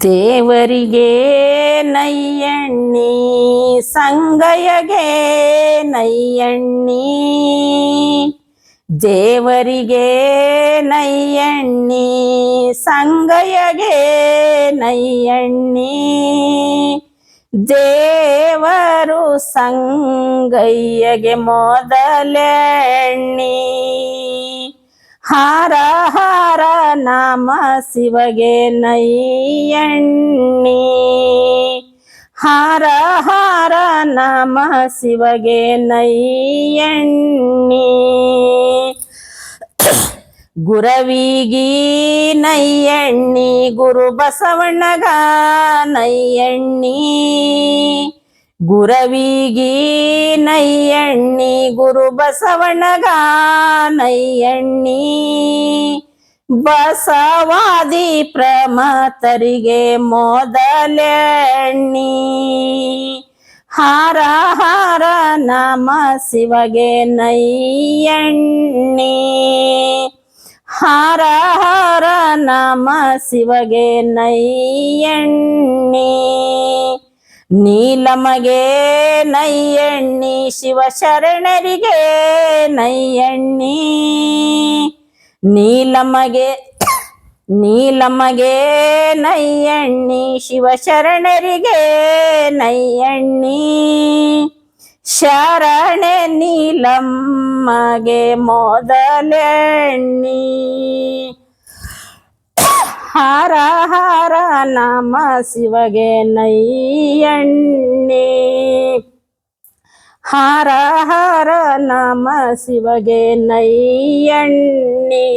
ದೇವರಿಗೆ ನೈಯಣ್ಣಿ ಸಂಗಯಗೆ ನೈಯಣ್ಣಿ. ದೇವರಿಗೆ ನೈಯಣ್ಣಿ ಸಂಗಯಗೆ ನೈಯಣ್ಣಿ. ದೇವರು ಸಂಗಯ್ಯಗೆ ಮೊದಲೆಣ್ಣಿ. ಹಾರ ನಾಮ ಶಿವಗೆ ನೈಯಣ್ಣಿ. ಹಾರ ಹಾರ, ನಾಮ ಶಿವಗೆ ನೈಯಣ್ಣಿ. ಗುರವಿಗಿ ನೈಯಣ್ಣಿ, ಗುರು ಬಸವಣ್ಣಗ ನೈಯಣ್ಣಿ. ಗುರವಿಗಿ ನೈಯಣ್ಣಿ, ಗುರು ಬಸವಣ್ಣಗ ನಯ್ಯಣ್ಣಿ ಬಸವಾದಿ ಪ್ರಮತರಿಗೆ ಮೊದಲೆಣ್ಣಿ. ಹಾರ ಹಾರ ನಾಮ ಶಿವಗೆ ನೈಯಣ್ಣಿ. ಹಾರ ಹಾರ ನಾಮ ಶಿವಗೆ ನೈಯಣ್ಣಿ. ನೀಲಮಗೆ ನೈಯಣ್ಣಿ, ಶಿವ ಶರಣರಿಗೆ ನಯ್ಯಣ್ಣಿ ನೀಲಮಗೆ ನೀಲಮಗೆ ನೈಯಣ್ಣಿ ಶಿವ ಶರಣರಿಗೆ ನಯ್ಯಣ್ಣಿ ಶರಣೆ ನೀಲಮ್ಮಗೆ ಮೊದಲೆಣ್ಣಿ. ಹಾರ ಹಾರ ನಮ ಶಿವಗೆ ನಯ್ಯಣ್ಣಿ ಹಾರ ಹಾರ ನಮ ಶಿವಗೆ ನಯ್ಯಣ್ಣಿ